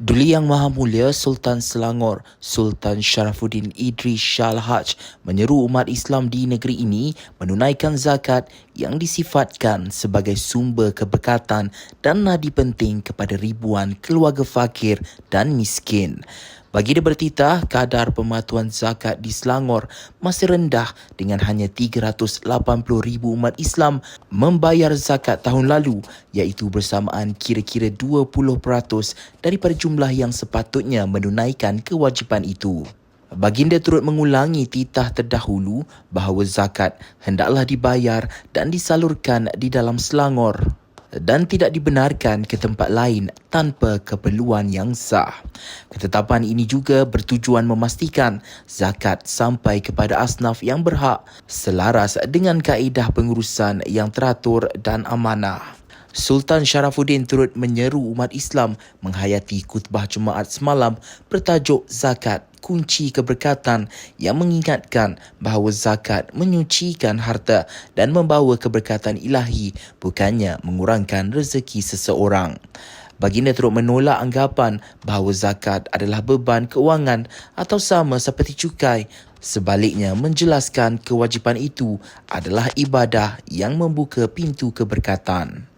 Duli Yang Maha Mulia Sultan Selangor Sultan Sharafuddin Idris Shah Al-Haj menyeru umat Islam di negeri ini menunaikan zakat yang disifatkan sebagai sumber keberkatan dan nadi penting kepada ribuan keluarga fakir dan miskin. Bagi dia bertitah, kadar pematuhan zakat di Selangor masih rendah dengan hanya 380 ribu umat Islam membayar zakat tahun lalu iaitu bersamaan kira-kira 20% daripada jumlah yang sepatutnya menunaikan kewajipan itu. Baginda turut mengulangi titah terdahulu bahawa zakat hendaklah dibayar dan disalurkan di dalam Selangor dan tidak dibenarkan ke tempat lain tanpa keperluan yang sah. Ketetapan ini juga bertujuan memastikan zakat sampai kepada asnaf yang berhak selaras dengan kaedah pengurusan yang teratur dan amanah. Sultan Sharafuddin turut menyeru umat Islam menghayati khutbah Jumaat semalam bertajuk Zakat kunci keberkatan yang mengingatkan bahawa zakat menyucikan harta dan membawa keberkatan ilahi bukannya mengurangkan rezeki seseorang. Baginda turut menolak anggapan bahawa zakat adalah beban keuangan atau sama seperti cukai. Sebaliknya menjelaskan kewajipan itu adalah ibadah yang membuka pintu keberkatan.